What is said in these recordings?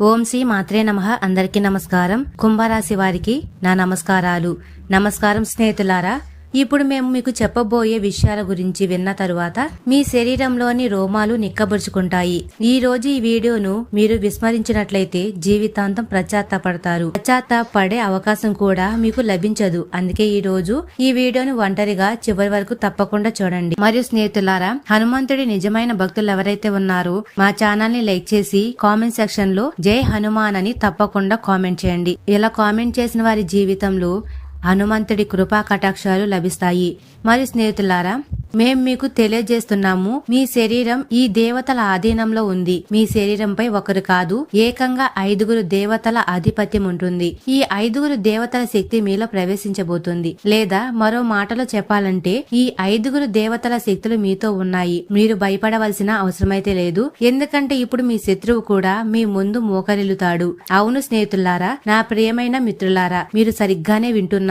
ఓం శ్రీ మాత్రే నమ. అందరికీ నమస్కారం. కుంభరాశి వారికి నా నమస్కారాలు. నమస్కారం స్నేహితులారా. ఇప్పుడు మేము మీకు చెప్పబోయే విషయాల గురించి విన్న తరువాత మీ శరీరంలోని రోమాలు నిక్కబుర్చుకుంటాయి. ఈ రోజు ఈ వీడియోను మీరు విస్మరించినట్లయితే జీవితాంతం పశ్చాత్తాపడతారు పడే అవకాశం కూడా మీకు లభించదు. అందుకే ఈ రోజు ఈ వీడియోను ఒంటరిగా చివరి వరకు తప్పకుండా చూడండి. మరియు స్నేహితులారా హనుమంతుడి నిజమైన భక్తులు ఎవరైతే ఉన్నారో మా ఛానల్ని లైక్ చేసి కామెంట్ సెక్షన్లో జై హనుమాన్ అని తప్పకుండా కామెంట్ చేయండి. ఇలా కామెంట్ చేసిన వారి జీవితంలో హనుమంతుడి కృపా కటాక్షాలు లభిస్తాయి. మరి స్నేహితులారా మేం మీకు తెలియజేస్తున్నాము మీ శరీరం ఈ దేవతల ఆధీనంలో ఉంది. మీ శరీరంపై ఒకరు కాదు ఏకంగా ఐదుగురు దేవతల ఆధిపత్యం ఉంటుంది. ఈ ఐదుగురు దేవతల శక్తి మీలో ప్రవేశించబోతుంది. లేదా మరో మాటలో చెప్పాలంటే ఈ ఐదుగురు దేవతల శక్తులు మీతో ఉన్నాయి. మీరు భయపడవలసిన అవసరమైతే లేదు. ఎందుకంటే ఇప్పుడు మీ శత్రువు కూడా మీ ముందు మోకరిల్లుతాడు. అవును స్నేహితులారా నా ప్రియమైన మిత్రులారా మీరు సరిగ్గానే వింటున్నారు.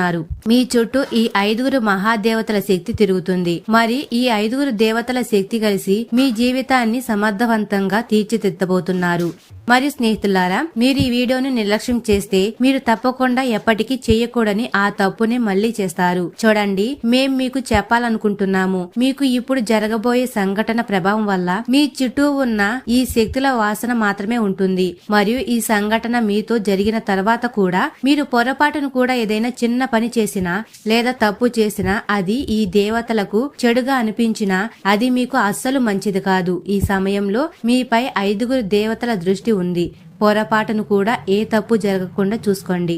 మీ చుట్టూ ఈ ఐదుగురు మహాదేవతల శక్తి తిరుగుతుంది. మరి ఈ ఐదుగురు దేవతల శక్తి కలిసి మీ జీవితాన్ని సమర్థవంతంగా తీర్చిదిద్దబోతున్నారు. మరియు స్నేహితులారా మీరు ఈ వీడియోను నిర్లక్ష్యం చేస్తే మీరు తప్పకుండా ఎప్పటికీ చేయకూడని ఆ తప్పునే మళ్ళీ చేస్తారు. చూడండి మేం మీకు చెప్పాలనుకుంటున్నాము. మీకు ఇప్పుడు జరగబోయే సంఘటన ప్రభావం వల్ల మీ చుట్టూ ఉన్న ఈ శక్తుల వాసన మాత్రమే ఉంటుంది. మరియు ఈ సంఘటన మీతో జరిగిన తర్వాత కూడా మీరు పొరపాటును కూడా ఏదైనా చిన్న పని చేసినా లేదా తప్పు చేసినా అది ఈ దేవతలకు చెడుగా అనిపించినా అది మీకు అస్సలు మంచిది కాదు. ఈ సమయంలో మీపై ఐదుగురు దేవతల దృష్టి ఉంది. పొరపాటును కూడా ఏ తప్పు జరగకుండా చూసుకోండి.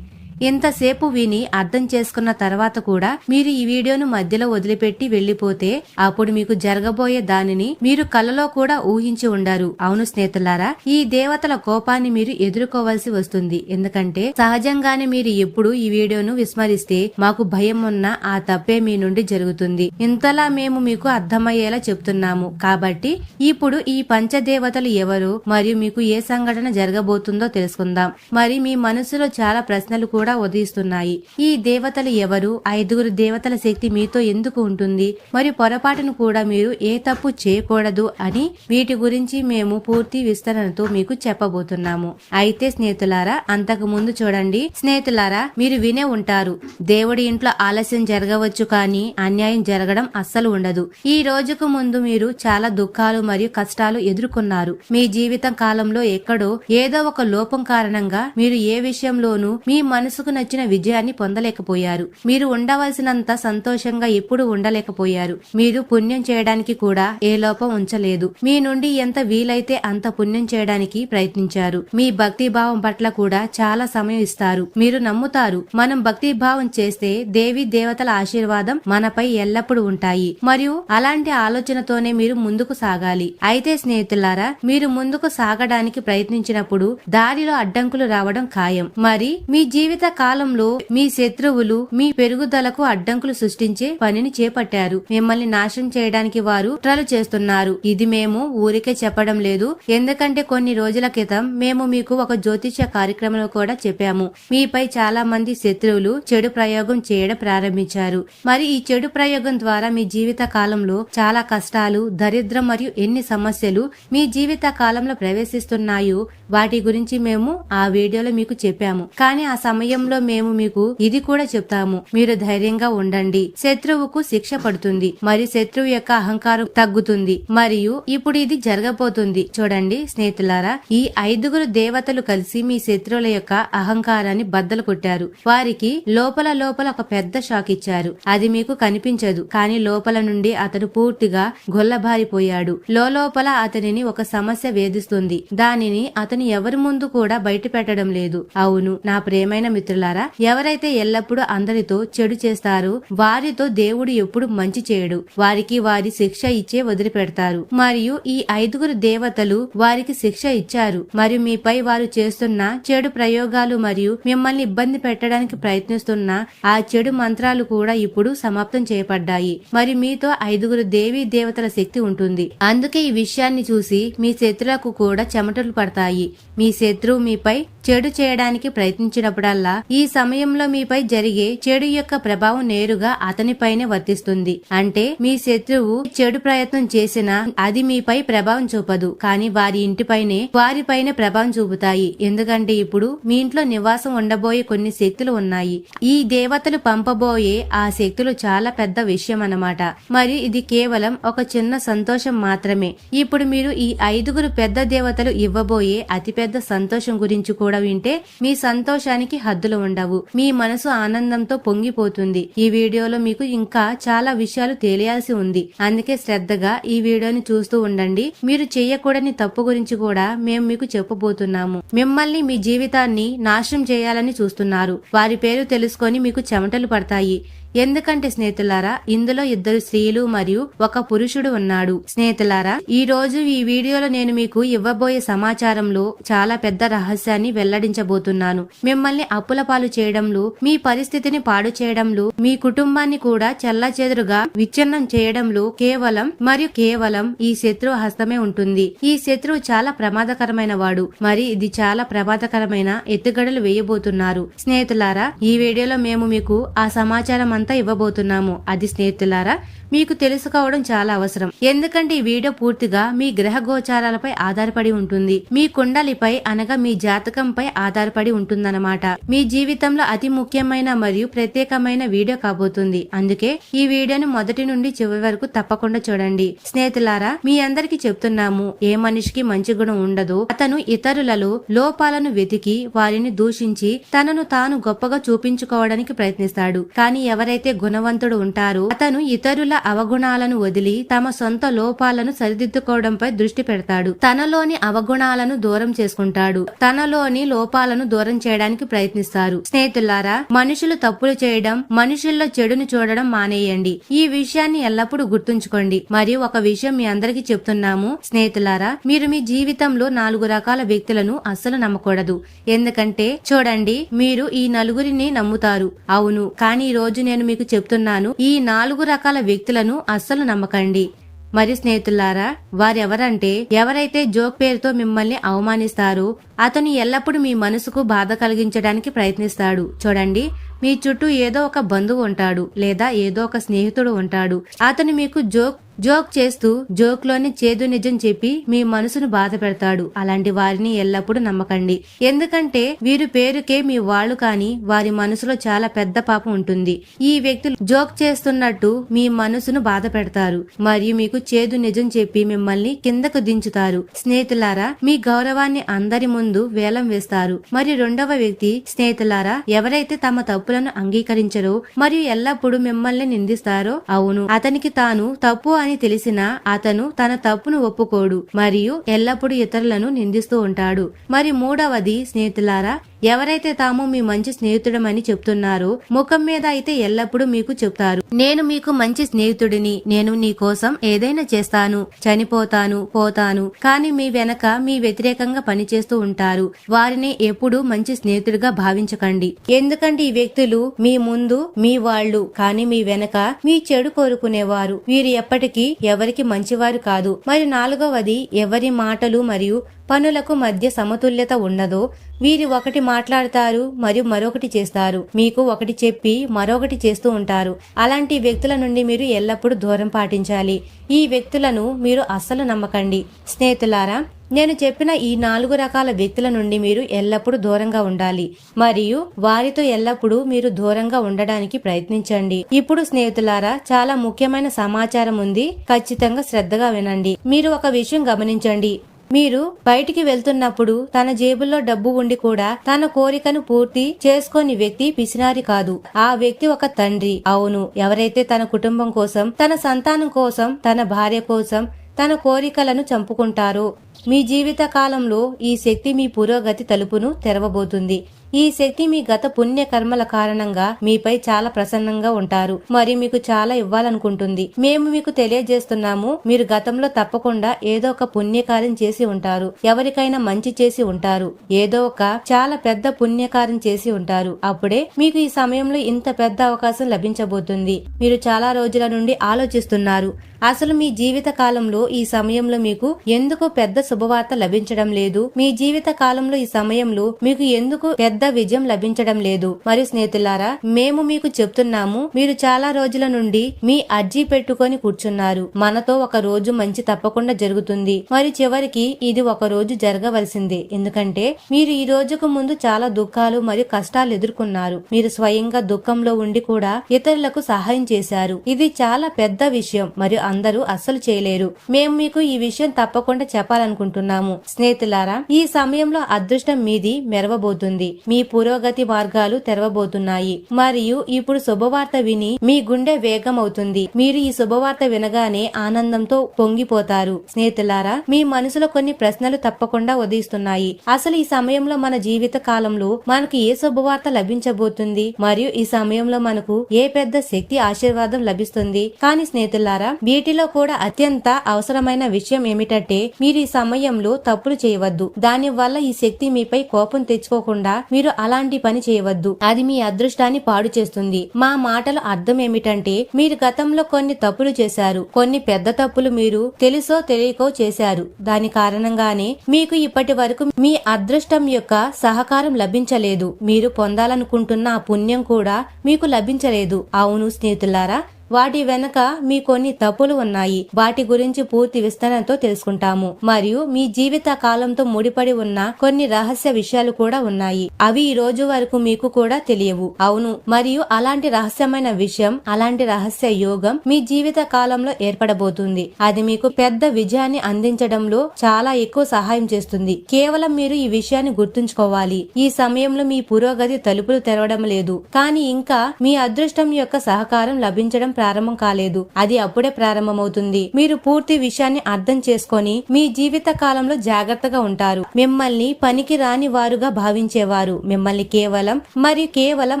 ఇంతసేపు విని అర్థం చేసుకున్న తర్వాత కూడా మీరు ఈ వీడియోను మధ్యలో వదిలిపెట్టి వెళ్ళిపోతే అప్పుడు మీకు జరగబోయే దానిని మీరు కలలో కూడా ఊహించి ఉండారు. అవును స్నేహితులారా ఈ దేవతల కోపాన్ని మీరు ఎదుర్కోవాల్సి వస్తుంది. ఎందుకంటే సహజంగానే మీరు ఎప్పుడు ఈ వీడియోను విస్మరిస్తే మాకు భయం ఉన్న ఆ తప్పే మీ నుండి జరుగుతుంది. ఇంతలా మేము మీకు అర్థమయ్యేలా చెప్తున్నాము. కాబట్టి ఇప్పుడు ఈ పంచదేవతలు ఎవరు మరియు మీకు ఏ సంఘటన జరగబోతుందో తెలుసుకుందాం. మరి మీ మనసులో చాలా ప్రశ్నలు కూడా ఉదయిస్తున్నాయి. ఈ దేవతలు ఎవరు? ఐదుగురు దేవతల శక్తి మీతో ఎందుకు ఉంటుంది? మరియు పొరపాటును కూడా మీరు ఏ తప్పు చేయకూడదు అని వీటి గురించి మేము పూర్తి విస్తరణతో మీకు చెప్పబోతున్నాము. అయితే స్నేహితులారా అంతకు ముందు చూడండి. స్నేహితులారా మీరు వినే ఉంటారు. దేవుడి ఇంట్లో ఆలస్యం జరగవచ్చు కానీ అన్యాయం జరగడం అస్సలు ఉండదు. ఈ రోజుకు ముందు మీరు చాలా దుఃఖాలు మరియు కష్టాలు ఎదుర్కొన్నారు. మీ జీవితం కాలంలో ఎక్కడో ఏదో ఒక లోపం కారణంగా మీరు ఏ విషయంలోనూ మీ మనసు మనసుకు నచ్చిన విజయాన్ని పొందలేకపోయారు. మీరు ఉండవలసినంత సంతోషంగా ఎప్పుడు ఉండలేకపోయారు. మీరు పుణ్యం చేయడానికి కూడా ఏ లోపం ఉంచలేదు. మీ నుండి ఎంత వీలైతే అంత పుణ్యం చేయడానికి ప్రయత్నించారు. మీ భక్తి భావం పట్ల కూడా చాలా సమయం ఇస్తారు. మీరు నమ్ముతారు. మనం భక్తి భావం చేస్తే దేవి దేవతల ఆశీర్వాదం మనపై ఎల్లప్పుడూ ఉంటాయి. మరియు అలాంటి ఆలోచనతోనే మీరు ముందుకు సాగాలి. అయితే స్నేహితులారా మీరు ముందుకు సాగడానికి ప్రయత్నించినప్పుడు దారిలో అడ్డంకులు రావడం ఖాయం. మరి మీ జీవిత జీవిత కాలంలో మీ శత్రువులు మీ పెరుగుదలకు అడ్డంకులు సృష్టించే పనిని చేపట్టారు. మిమ్మల్ని నాశనం చేయడానికి వారు కుట్రలు చేస్తున్నారు. ఇది మేము ఊరికే చెప్పడం లేదు. ఎందుకంటే కొన్ని రోజుల క్రితం మేము మీకు ఒక జ్యోతిష కార్యక్రమంలో కూడా చెప్పాము. మీపై చాలా మంది శత్రువులు చెడు ప్రయోగం చేయడం ప్రారంభించారు. మరి ఈ చెడు ప్రయోగం ద్వారా మీ జీవిత కాలంలో చాలా కష్టాలు దరిద్రం మరియు ఎన్ని సమస్యలు మీ జీవిత కాలంలో ప్రవేశిస్తున్నాయో వాటి గురించి మేము ఆ వీడియోలో మీకు చెప్పాము. కానీ ఆ సమయం సమయంలో మేము మీకు ఇది కూడా చెప్తాము. మీరు ధైర్యంగా ఉండండి. శత్రువుకు శిక్ష పడుతుంది. మరి శత్రువు యొక్క అహంకారం తగ్గుతుంది. మరియు ఇప్పుడు ఇది జరగబోతుంది. చూడండి స్నేహితులారా ఈ ఐదుగురు దేవతలు కలిసి మీ శత్రువుల యొక్క అహంకారాన్ని బద్దలు కొట్టారు. వారికి లోపల లోపల ఒక పెద్ద షాక్ ఇచ్చారు. అది మీకు కనిపించదు. కానీ లోపల నుండి అతడు పూర్తిగా గొల్లబారిపోయాడు. లోపల అతనిని ఒక సమస్య వేధిస్తుంది. దానిని అతను ఎవరి ముందు కూడా బయట పెట్టడం లేదు. అవును నా ప్రేమైన మిత్రులారా ఎవరైతే ఎల్లప్పుడూ అందరితో చెడు చేస్తారో వారితో దేవుడు ఎప్పుడు మంచి చేయడు. వారికి వారి శిక్ష ఇచ్చే వదిలిపెడతారు. మరియు ఈ ఐదుగురు దేవతలు వారికి శిక్ష ఇచ్చారు. మరియు మీపై వారు చేస్తున్న చెడు ప్రయోగాలు మరియు మిమ్మల్ని ఇబ్బంది పెట్టడానికి ప్రయత్నిస్తున్న ఆ చెడు మంత్రాలు కూడా ఇప్పుడు సమాప్తం చేయబడ్డాయి. మరి మీతో ఐదుగురు దేవీ దేవతల శక్తి ఉంటుంది. అందుకే ఈ విషయాన్ని చూసి మీ శత్రులకు కూడా చెమటలు పడతాయి. మీ శత్రువు మీపై చెడు చేయడానికి ప్రయత్నించినప్పుడల్లా ఈ సమయంలో మీపై జరిగే చెడు యొక్క ప్రభావం నేరుగా అతనిపైనే వర్తిస్తుంది. అంటే మీ శత్రువు చెడు ప్రయత్నం చేసినా అది మీపై ప్రభావం చూపదు. కానీ వారి ఇంటిపైనే వారిపైన ప్రభావం చూపుతాయి. ఎందుకంటే ఇప్పుడు మీ ఇంట్లో నివాసం ఉండబోయే కొన్ని శక్తులు ఉన్నాయి. ఈ దేవతలు పంపబోయే ఆ శక్తులు చాలా పెద్ద విషయం అన్నమాట మరి ఇది కేవలం ఒక చిన్న సంతోషం మాత్రమే. ఇప్పుడు మీరు ఈ ఐదుగురు పెద్ద దేవతలు ఇవ్వబోయే అతిపెద్ద సంతోషం గురించి కూడా వింటే మీ సంతోషానికి హద్దు హద్దులు ఉండవు. మీ మనసు ఆనందంతో పొంగిపోతుంది. ఈ వీడియోలో మీకు ఇంకా చాలా విషయాలు తెలియాల్సి ఉంది. అందుకే శ్రద్ధగా ఈ వీడియోని చూస్తూ ఉండండి. మీరు చేయకూడని తప్పు గురించి కూడా మేము మీకు చెప్పబోతున్నాము. మిమ్మల్ని మీ జీవితాన్ని నాశనం చేయాలని చూస్తున్నారు. వారి పేరు తెలుసుకొని మీకు చెమటలు పడతాయి. ఎందుకంటే స్నేహితులారా ఇందులో ఇద్దరు స్త్రీలు మరియు ఒక పురుషుడు ఉన్నాడు. స్నేహితులారా ఈ రోజు ఈ వీడియోలో నేను మీకు ఇవ్వబోయే సమాచారంలో చాలా పెద్ద రహస్యాన్ని వెల్లడించబోతున్నాను. మిమ్మల్ని అప్పుల పాలు చేయడంలో మీ పరిస్థితిని పాడు చేయడంలో మీ కుటుంబాన్ని కూడా చెల్లాచెదురుగా విచ్ఛిన్నం చేయడంలో కేవలం మరియు కేవలం ఈ శత్రువు హస్తమే ఉంటుంది. ఈ శత్రువు చాలా ప్రమాదకరమైన వాడు. మరి ఇది చాలా ప్రమాదకరమైన ఎత్తుగడలు వేయబోతున్నారు. స్నేహితులారా ఈ వీడియోలో మేము మీకు ఆ సమాచారం అంతా ఇవ్వబోతున్నాము. అది స్నేహితులారా మీకు తెలుసుకోవడం చాలా అవసరం. ఎందుకంటే ఈ వీడియో పూర్తిగా మీ గ్రహ గోచారాలపై ఆధారపడి ఉంటుంది. మీ కుండలిపై అనగా మీ జాతకంపై ఆధారపడి ఉంటుందన్నమాట. మీ జీవితంలో అతి ముఖ్యమైన మరియు ప్రత్యేకమైన వీడియో కాబోతుంది. అందుకే ఈ వీడియోని మొదటి నుండి చివరి వరకు తప్పకుండా చూడండి. స్నేహితులారా మీ అందరికి చెప్తున్నాము ఏ మనిషికి మంచి గుణం ఉండదు. అతను ఇతరులలో లోపాలను వెతికి వారిని దూషించి తనను తాను గొప్పగా చూపించుకోవడానికి ప్రయత్నిస్తాడు. కానీ ఎవరైతే గుణవంతుడు ఉంటారో అతను ఇతరుల అవగుణాలను వదిలి తమ సొంత లోపాలను సరిదిద్దుకోవడంపై దృష్టి పెడతాడు. తనలోని అవగుణాలను దూరం చేసుకుంటాడు. తనలోని లోపాలను దూరం చేయడానికి ప్రయత్నిస్తారు. స్నేహితులారా మనుషులు తప్పులు చేయడం మనుషుల్లో చెడును చూడడం మానేయండి. ఈ విషయాన్ని ఎల్లప్పుడూ గుర్తుంచుకోండి. మరియు ఒక విషయం మీ అందరికీ చెప్తున్నాము. స్నేహితులారా మీరు మీ జీవితంలో నాలుగు రకాల వ్యక్తులను అస్సలు నమ్మకూడదు. ఎందుకంటే చూడండి మీరు ఈ నలుగురిని నమ్ముతారు. అవును కానీ ఈ రోజు నేను మీకు చెప్తున్నాను. ఈ నాలుగు రకాల వ్యక్తులను అస్సలు నమ్మకండి. మరి స్నేహితులారా వారెవరంటే ఎవరైతే జోక్ పేరుతో మిమ్మల్ని అవమానిస్తారో అతను ఎల్లప్పుడూ మీ మనసుకు బాధ కలిగించడానికి ప్రయత్నిస్తాడు. చూడండి మీ చుట్టూ ఏదో ఒక బంధువు ఉంటాడు లేదా ఏదో ఒక స్నేహితుడు ఉంటాడు. అతను మీకు జోక్ జోక్ చేస్తూ జోక్లోని చేదు నిజం చెప్పి మీ మనసును బాధ పెడతాడు. అలాంటి వారిని ఎల్లప్పుడూ నమ్మకండి. ఎందుకంటే వీరు పేరుకే మీ వాళ్ళు కాని వారి మనసులో చాలా పెద్ద పాపం ఉంటుంది. ఈ వ్యక్తులు జోక్ చేస్తున్నట్టు మీ మనసును బాధ పెడతారు. మరియు మీకు చేదు నిజం చెప్పి మిమ్మల్ని కిందకు దించుతారు. స్నేహితులారా మీ గౌరవాన్ని అందరి ముందు వేలం వేస్తారు. మరియు రెండవ వ్యక్తి స్నేహితులారా ఎవరైతే తమ తప్పులను అంగీకరించరో మరియు ఎల్లప్పుడూ మిమ్మల్ని నిందిస్తారో అవును అతనికి తాను తప్పు అని తెలిసినా అతను తన తప్పును ఒప్పుకోడు మరియు ఎల్లప్పుడూ ఇతరులను నిందిస్తూ ఉంటాడు. మరి మూడవది స్నేహితులారా ఎవరైతే తాము మీ మంచి స్నేహితుడమని చెప్తున్నారో ముఖం మీద అయితే ఎల్లప్పుడూ మీకు చెప్తారు. నేను మీకు మంచి స్నేహితుడిని నేను నీ కోసం ఏదైనా చేస్తాను చనిపోతాను పోతాను కానీ మీ వెనక మీ వ్యతిరేకంగా పనిచేస్తూ ఉంటారు. వారిని ఎప్పుడూ మంచి స్నేహితుడిగా భావించకండి. ఎందుకంటే ఈ వ్యక్తులు మీ ముందు మీ వాళ్ళు కానీ మీ వెనక మీ చెడు కోరుకునేవారు. వీరు ఎప్పటికీ ఎవరికి మంచివారు కాదు. మరి నాలుగవది ఎవరి మాటలు మరియు పనులకు మధ్య సమతుల్యత ఉండదో. వీరు ఒకటి మాట్లాడతారు మరియు మరొకటి చేస్తారు. మీకు ఒకటి చెప్పి మరొకటి చేస్తూ ఉంటారు. అలాంటి వ్యక్తుల నుండి మీరు ఎల్లప్పుడూ దూరం పాటించాలి. ఈ వ్యక్తులను మీరు అస్సలు నమ్మకండి. స్నేహితులారా నేను చెప్పిన ఈ నాలుగు రకాల వ్యక్తుల నుండి మీరు ఎల్లప్పుడూ దూరంగా ఉండాలి. మరియు వారితో ఎల్లప్పుడూ మీరు దూరంగా ఉండడానికి ప్రయత్నించండి. ఇప్పుడు స్నేహితులారా చాలా ముఖ్యమైన సమాచారం ఉంది. ఖచ్చితంగా శ్రద్ధగా వినండి. మీరు ఒక విషయం గమనించండి. మీరు బయటికి వెళ్తున్నప్పుడు తన జేబుల్లో డబ్బు ఉండి కూడా తన కోరికను పూర్తి చేసుకోని వ్యక్తి పిసినారి కాదు. ఆ వ్యక్తి ఒక తండ్రి. అవును ఎవరైతే తన కుటుంబం కోసం తన సంతానం కోసం తన భార్య కోసం తన కోరికలను చంపుకుంటారో మీ జీవిత కాలంలో ఈ శక్తి మీ పురోగతి తలుపును తెరవబోతుంది. ఈ శక్తి మీ గత పుణ్య కర్మల కారణంగా మీపై చాలా ప్రసన్నంగా ఉంటారు. మరియు మీకు చాలా ఇవ్వాలనుకుంటుంది. మేము మీకు తెలియజేస్తున్నాము మీరు గతంలో తప్పకుండా ఏదో ఒక పుణ్యకార్యం చేసి ఉంటారు. ఎవరికైనా మంచి చేసి ఉంటారు. ఏదో ఒక చాలా పెద్ద పుణ్యకార్యం చేసి ఉంటారు. అప్పుడే మీకు ఈ సమయంలో ఇంత పెద్ద అవకాశం లభించబోతుంది. మీరు చాలా రోజుల నుండి ఆలోచిస్తున్నారు. అసలు మీ జీవిత కాలంలో ఈ సమయంలో మీకు ఎందుకు పెద్ద శుభవార్త లభించడం లేదు? మీ జీవిత కాలంలో ఈ సమయంలో మీకు ఎందుకు పెద్ద పెద్ద విజయం లభించడం లేదు. మరియు స్నేహితులారా మేము మీకు చెప్తున్నాము మీరు చాలా రోజుల నుండి మీ అర్జీ పెట్టుకొని కూర్చున్నారు. మనతో ఒక రోజు మంచి తప్పకుండా జరుగుతుంది. మరి చివరికి ఇది ఒక రోజు జరగవలసిందే. ఎందుకంటే మీరు ఈ రోజుకు ముందు చాలా దుఃఖాలు మరియు కష్టాలు ఎదుర్కొన్నారు. మీరు స్వయంగా దుఃఖంలో ఉండి కూడా ఇతరులకు సహాయం చేశారు. ఇది చాలా పెద్ద విషయం మరియు అందరూ అస్సలు చేయలేరు. మేము మీకు ఈ విషయం తప్పకుండా చెప్పాలనుకుంటున్నాము. స్నేహితులారా ఈ సమయంలో అదృష్టం మీది మెరవబోతుంది. మీ పురోగతి మార్గాలు తెరవబోతున్నాయి. మరియు ఇప్పుడు శుభవార్త విని మీ గుండె వేగం అవుతుంది మీరు ఈ శుభవార్త వినగానే ఆనందంతో పొంగిపోతారు. స్నేహితులారా మీ మనసులో కొన్ని ప్రశ్నలు తప్పకుండా ఉదయిస్తున్నాయి. అసలు ఈ సమయంలో మన జీవిత కాలంలో మనకు ఏ శుభవార్త లభించబోతుంది? మరియు ఈ సమయంలో మనకు ఏ పెద్ద శక్తి ఆశీర్వాదం లభిస్తుంది? కానీ స్నేహితులారా వీటిలో కూడా అత్యంత అవసరమైన విషయం ఏమిటంటే మీరు ఈ సమయంలో తప్పులు చేయవద్దు. దాని వల్ల ఈ శక్తి మీపై కోపం తెచ్చుకోకుండా మీరు మీరు అలాంటి పని చేయవద్దు. అది మీ అదృష్టాన్ని పాడు చేస్తుంది. మా మాటల అర్థం ఏమిటంటే మీరు గతంలో కొన్ని తప్పులు చేశారు. కొన్ని పెద్ద తప్పులు మీరు తెలుసో తెలియకో చేశారు. దాని కారణంగానే మీకు ఇప్పటి వరకు మీ అదృష్టం యొక్క సహకారం లభించలేదు. మీరు పొందాలనుకుంటున్న ఆ పుణ్యం కూడా మీకు లభించలేదు. అవును స్నేహితులారా వాటి వెనక మీ కొన్ని తప్పులు ఉన్నాయి. వాటి గురించి పూర్తి విస్తరణతో తెలుసుకుంటాము. మరియు మీ జీవిత కాలంతో ముడిపడి ఉన్న కొన్ని రహస్య విషయాలు కూడా ఉన్నాయి. అవి ఈ రోజు వరకు మీకు కూడా తెలియవు. అవును మరియు అలాంటి రహస్యమైన విషయం అలాంటి రహస్య యోగం మీ జీవిత కాలంలో ఏర్పడబోతుంది. అది మీకు పెద్ద విజయాన్ని అందించడంలో చాలా ఎక్కువ సహాయం చేస్తుంది. కేవలం మీరు ఈ విషయాన్ని గుర్తుంచుకోవాలి. ఈ సమయంలో మీ పురోగతి తలుపులు తెరవడం లేదు. కానీ ఇంకా మీ అదృష్టం యొక్క సహకారం లభించడం ప్రారంభం కాలేదు. అది అప్పుడే ప్రారంభమవుతుంది. మీరు పూర్తి విషయాన్ని అర్థం చేసుకొని మీ జీవిత కాలంలో జాగ్రత్తగా ఉంటారు. మిమ్మల్ని పనికి రాని వారుగా భావించేవారు. మిమ్మల్ని కేవలం మరియు కేవలం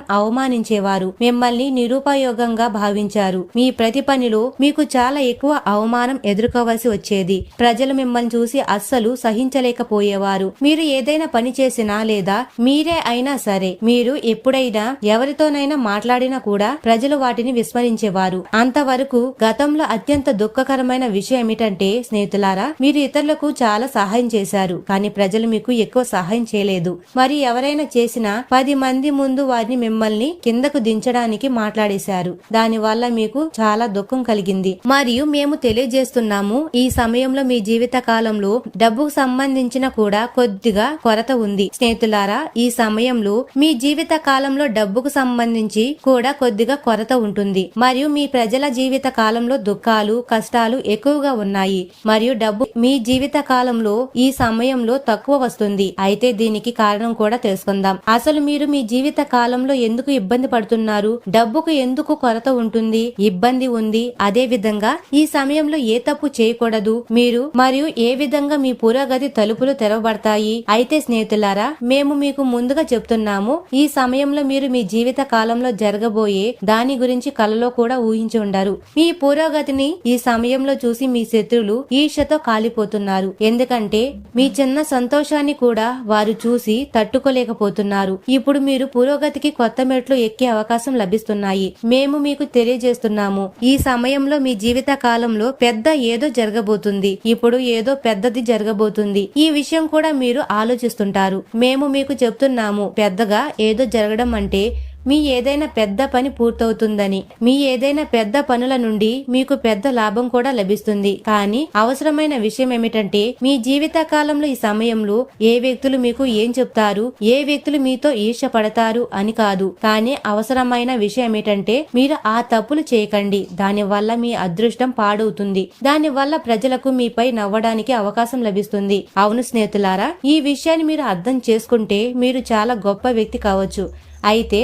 అవమానించేవారు. మిమ్మల్ని నిరుపయోగంగా భావించారు. మీ ప్రతి పనిలో మీకు చాలా ఎక్కువ అవమానం ఎదుర్కోవలసి వచ్చేది. ప్రజలు మిమ్మల్ని చూసి అస్సలు సహించలేకపోయేవారు. మీరు ఏదైనా పని చేసినా లేదా మీరే అయినా సరే మీరు ఎప్పుడైనా ఎవరితోనైనా మాట్లాడినా కూడా ప్రజలు వాటిని విస్మరించేవారు. అంతవరకు గతంలో అత్యంత దుఃఖకరమైన విషయం ఏమిటంటే స్నేహితులారా మీరు ఇతరులకు చాలా సహాయం చేశారు కానీ ప్రజలు మీకు ఎక్కువ సహాయం చేయలేదు. మరి ఎవరైనా చేసినా పది మంది ముందు వారిని మిమ్మల్ని కిందకు దించడానికి మాట్లాడేశారు. దాని వల్ల మీకు చాలా దుఃఖం కలిగింది. మరియు మేము తెలియజేస్తున్నాము ఈ సమయంలో మీ జీవిత కాలంలో డబ్బుకు సంబంధించిన కూడా కొద్దిగా కొరత ఉంది. స్నేహితులారా ఈ సమయంలో మీ జీవిత కాలంలో డబ్బుకు సంబంధించి కూడా కొద్దిగా కొరత ఉంటుంది. మరియు మీ మీ ప్రజల జీవిత కాలంలో దుఃఖాలు కష్టాలు ఎక్కువగా ఉన్నాయి మరియు డబ్బు మీ జీవిత కాలంలో ఈ సమయంలో తక్కువ వస్తుంది. అయితే దీనికి కారణం కూడా తెలుసుకుందాం. అసలు మీరు మీ జీవిత కాలంలో ఎందుకు ఇబ్బంది పడుతున్నారు? డబ్బుకు ఎందుకు కొరత ఉంటుంది? ఇబ్బంది ఉంది. అదే విధంగా ఈ సమయంలో ఏ తప్పు చేయకూడదు? మీరు మరియు ఏ విధంగా మీ పురోగతి తలుపులు తెరవబడతాయి? అయితే స్నేహితులారా మేము మీకు ముందుగా చెప్తున్నాము ఈ సమయంలో మీరు మీ జీవిత కాలంలో జరగబోయే దాని గురించి కలలో కూడా ఊహించి ఉండరు. మీ పురోగతిని ఈ సమయంలో చూసి మీ శత్రులు ఈర్షతో కాలిపోతున్నారు. ఎందుకంటే మీ చిన్న సంతోషాన్ని కూడా వారు చూసి తట్టుకోలేకపోతున్నారు. ఇప్పుడు మీరు పురోగతికి కొత్త మెట్లు ఎక్కే అవకాశం లభిస్తున్నాయి. మేము మీకు తెలియజేస్తున్నాము. ఈ సమయంలో మీ జీవిత కాలంలో పెద్ద ఏదో జరగబోతుంది. ఇప్పుడు ఏదో పెద్దది జరగబోతుంది. ఈ విషయం కూడా మీరు ఆలోచిస్తుంటారు. మేము మీకు చెప్తున్నాము. పెద్దగా ఏదో జరగడం అంటే మీ ఏదైనా పెద్ద పని పూర్తవుతుందని మీ ఏదైనా పెద్ద పనుల నుండి మీకు పెద్ద లాభం కూడా లభిస్తుంది. కానీ అవసరమైన విషయం ఏమిటంటే మీ జీవిత కాలంలో ఈ సమయంలో ఏ వ్యక్తులు మీకు ఏం చెప్తారు ఏ వ్యక్తులు మీతో ఈర్ష పడతారు అని కాదు. కానీ అవసరమైన విషయం ఏమిటంటే మీరు ఆ తప్పులు చేయకండి. దాని వల్ల మీ అదృష్టం పాడవుతుంది. దాని వల్ల ప్రజలకు మీపై నవ్వడానికి అవకాశం లభిస్తుంది. అవును స్నేహితులారా ఈ విషయాన్ని మీరు అర్థం చేసుకుంటే మీరు చాలా గొప్ప వ్యక్తి కావచ్చు. అయితే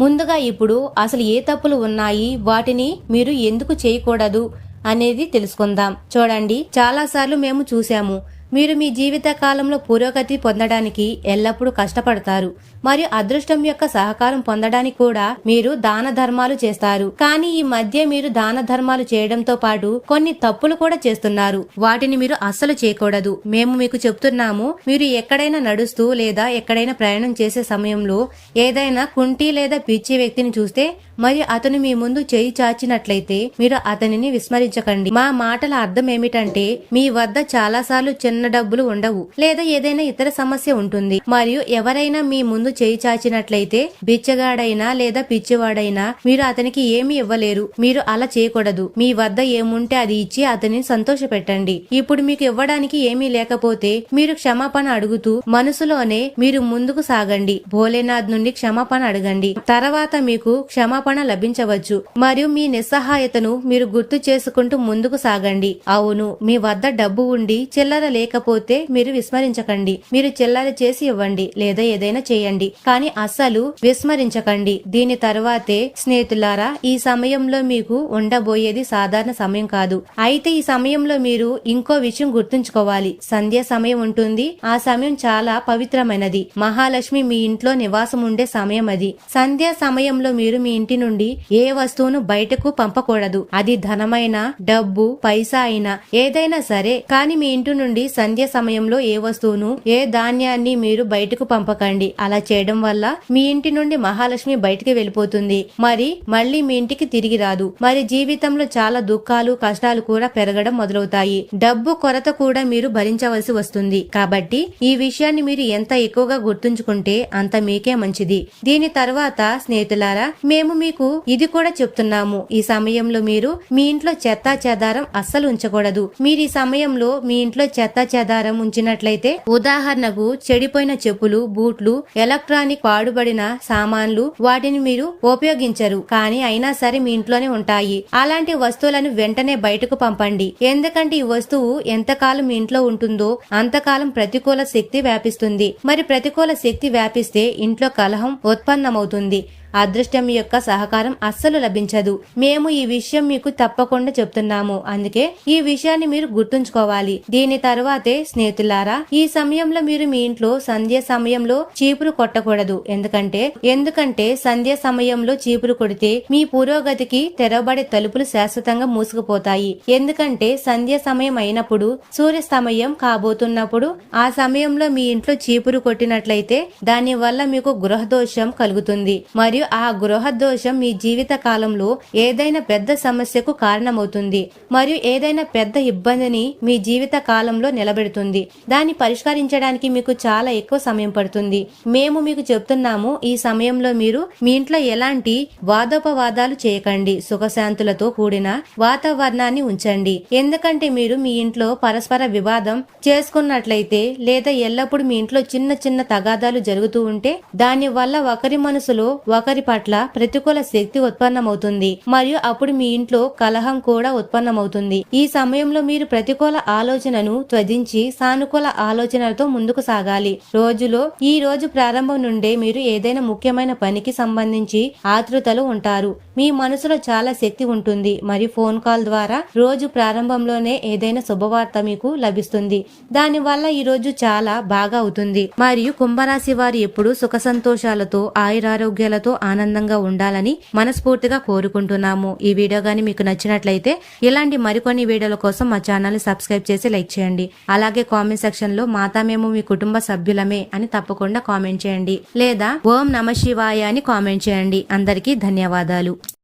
ముందుగా ఇప్పుడు అసలు ఏ తప్పులు ఉన్నాయి? వాటిని మీరు ఎందుకు చేయకూడదు? అనేది తెలుసుకుందాం. చూడండి చాలాసార్లు మేము చూసాము మీరు మీ జీవిత కాలంలో పురోగతి పొందడానికి ఎల్లప్పుడూ కష్టపడతారు. మరియు అదృష్టం యొక్క సహకారం పొందడానికి కూడా మీరు దాన ధర్మాలు చేస్తారు. కానీ ఈ మధ్య మీరు దాన ధర్మాలు చేయడంతో పాటు కొన్ని తప్పులు కూడా చేస్తున్నారు. వాటిని మీరు అస్సలు చేయకూడదు. మేము మీకు చెప్తున్నాము మీరు ఎక్కడైనా నడుస్తూ లేదా ఎక్కడైనా ప్రయాణం చేసే సమయంలో ఏదైనా కుంటి లేదా పిచ్చి వ్యక్తిని చూస్తే మరియు అతను మీ ముందు చేయి చాచినట్లయితే మీరు అతనిని విస్మరించకండి. మా మాటల అర్థం ఏమిటంటే మీ వద్ద చాలాసార్లు చిన్న డబ్బులు ఉండవు లేదా ఏదైనా ఇతర సమస్య ఉంటుంది. మరియు ఎవరైనా మీ ముందు చేయి చాచినట్లయితే బిచ్చగాడైనా లేదా పిచ్చివాడైనా మీరు అతనికి ఏమి ఇవ్వలేరు. మీరు అలా చేయకూడదు. మీ వద్ద ఏముంటే అది ఇచ్చి అతనిని సంతోషపెట్టండి. ఇప్పుడు మీకు ఇవ్వడానికి ఏమీ లేకపోతే మీరు క్షమాపణ అడుగుతూ మనసులోనే మీరు ముందుకు సాగండి. భోలేనాథ్ నుండి క్షమాపణ అడగండి. తర్వాత మీకు క్షమాపణ లభించవచ్చు. మరియు మీ నిస్సహాయతను మీరు గుర్తు చేసుకుంటూ ముందుకు సాగండి. అవును మీ వద్ద డబ్బు ఉండి చిల్లర లేకపోతే మీరు విస్మరించకండి. మీరు చిల్లర చేసి ఇవ్వండి లేదా ఏదైనా చేయండి. కానీ అస్సలు విస్మరించకండి. దీని తర్వాతే స్నేహితులారా ఈ సమయంలో మీకు ఉండబోయేది సాధారణ సమయం కాదు. అయితే ఈ సమయంలో మీరు ఇంకో విషయం గుర్తుంచుకోవాలి. సంధ్య సమయం ఉంటుంది. ఆ సమయం చాలా పవిత్రమైనది. మహాలక్ష్మి మీ ఇంట్లో నివాసం ఉండే సమయం అది. సంధ్యా సమయంలో మీరు మీ ఇంటి నుండి ఏ వస్తువును బయటకు పంపకూడదు. అది ధనమైన డబ్బు పైసా అయినా ఏదైనా సరే. కానీ మీ ఇంటి నుండి సంధ్య సమయంలో ఏ వస్తువును ఏ ధాన్యాన్ని మీరు బయటకు పంపకండి. అలా చేయడం వల్ల మీ ఇంటి నుండి మహాలక్ష్మి బయటికి వెళ్ళిపోతుంది. మరి మళ్ళీ మీ ఇంటికి తిరిగి రాదు. మరి జీవితంలో చాలా దుఃఖాలు కష్టాలు కూడా పెరగడం మొదలవుతాయి. డబ్బు కొరత కూడా మీరు భరించవలసి వస్తుంది. కాబట్టి ఈ విషయాన్ని మీరు ఎంత ఎక్కువగా గుర్తుంచుకుంటే అంత మీకే మంచిది. దీని తర్వాత స్నేహితులారా మేము మీకు ఇది కూడా చెప్తున్నాము. ఈ సమయంలో మీరు మీ ఇంట్లో చెత్తా చెదారం అస్సలు ఉంచకూడదు. మీరు ఈ సమయంలో మీ ఇంట్లో చెత్తా చెదారం ఉంచినట్లయితే ఉదాహరణకు చెడిపోయిన చెప్పులు బూట్లు ఎలక్ట్రానిక్ పాడుబడిన సామాన్లు వాటిని మీరు ఉపయోగించరు. కానీ అయినా సరే మీ ఇంట్లోనే ఉంటాయి. అలాంటి వస్తువులను వెంటనే బయటకు పంపండి. ఎందుకంటే ఈ వస్తువు ఎంతకాలం మీ ఇంట్లో ఉంటుందో అంతకాలం ప్రతికూల శక్తి వ్యాపిస్తుంది. మరి ప్రతికూల శక్తి వ్యాపిస్తే ఇంట్లో కలహం ఉత్పన్నమవుతుంది. అదృష్టం యొక్క సహకారం అస్సలు లభించదు. మేము ఈ విషయం మీకు తప్పకుండా చెప్తున్నాము. అందుకే ఈ విషయాన్ని మీరు గుర్తుంచుకోవాలి. దీని తర్వాతే స్నేహితులారా ఈ సమయంలో మీరు మీ ఇంట్లో సంధ్య సమయంలో చీపురు కొట్టకూడదు. ఎందుకంటే ఎందుకంటే సంధ్య సమయంలో చీపురు కొడితే మీ పురోగతికి తెరవబడే తలుపులు శాశ్వతంగా మూసుకుపోతాయి. ఎందుకంటే సంధ్య సమయం అయినప్పుడు సూర్యస్తమయం కాబోతున్నప్పుడు ఆ సమయంలో మీ ఇంట్లో చీపురు కొట్టినట్లయితే దాని వల్ల మీకు గృహదోషం కలుగుతుంది. మరియు ఆ గృహ దోషం మీ జీవిత కాలంలో ఏదైనా పెద్ద సమస్యకు కారణమవుతుంది మరియు ఏదైనా పెద్ద ఇబ్బందిని మీ జీవిత కాలంలో నిలబెడుతుంది. దాన్ని పరిష్కరించడానికి మీకు చాలా ఎక్కువ సమయం పడుతుంది. మేము మీకు చెప్తున్నాము ఈ సమయంలో మీరు మీ ఇంట్లో ఎలాంటి వాదోపవాదాలు చేయకండి. సుఖశాంతులతో కూడిన వాతావరణాన్ని ఉంచండి. ఎందుకంటే మీరు మీ ఇంట్లో పరస్పర వివాదం చేసుకున్నట్లయితే లేదా ఎల్లప్పుడూ మీ ఇంట్లో చిన్న చిన్న తగాదాలు జరుగుతూ ఉంటే దాని వల్ల ఒకరి మనసులో ఒక ఒకరి పట్ల ప్రతికూల శక్తి ఉత్పన్నమవుతుంది. మరియు అప్పుడు మీ ఇంట్లో కలహం కూడా ఉత్పన్నమవుతుంది. ఈ సమయంలో మీరు ప్రతికూల ఆలోచనను త్వజించి సానుకూల ఆలోచనలతో ముందుకు సాగాలి. రోజులో ఈ రోజు ప్రారంభం నుండే మీరు ఏదైనా ముఖ్యమైన పనికి సంబంధించి ఆతృతలు ఉంటారు. మీ మనసులో చాలా శక్తి ఉంటుంది. మరియు ఫోన్ కాల్ ద్వారా రోజు ప్రారంభంలోనే ఏదైనా శుభవార్త మీకు లభిస్తుంది. దాని వల్ల ఈ రోజు చాలా బాగా అవుతుంది. మరియు కుంభరాశి వారు ఎప్పుడు సుఖ సంతోషాలతో ఆయురారోగ్యాలతో ఆనందంగా ఉండాలని మనస్ఫూర్తిగా కోరుకుంటున్నాము. ఈ వీడియో గానీ మీకు నచ్చినట్లయితే ఇలాంటి మరికొన్ని వీడియోల కోసం మా ఛానల్ సబ్స్క్రైబ్ చేసి లైక్ చేయండి. అలాగే కామెంట్ సెక్షన్లో మాతా మేము మీ కుటుంబ సభ్యులమే అని తప్పకుండా కామెంట్ చేయండి. లేదా ఓం నమ శివాయ అని కామెంట్ చేయండి. అందరికీ ధన్యవాదాలు.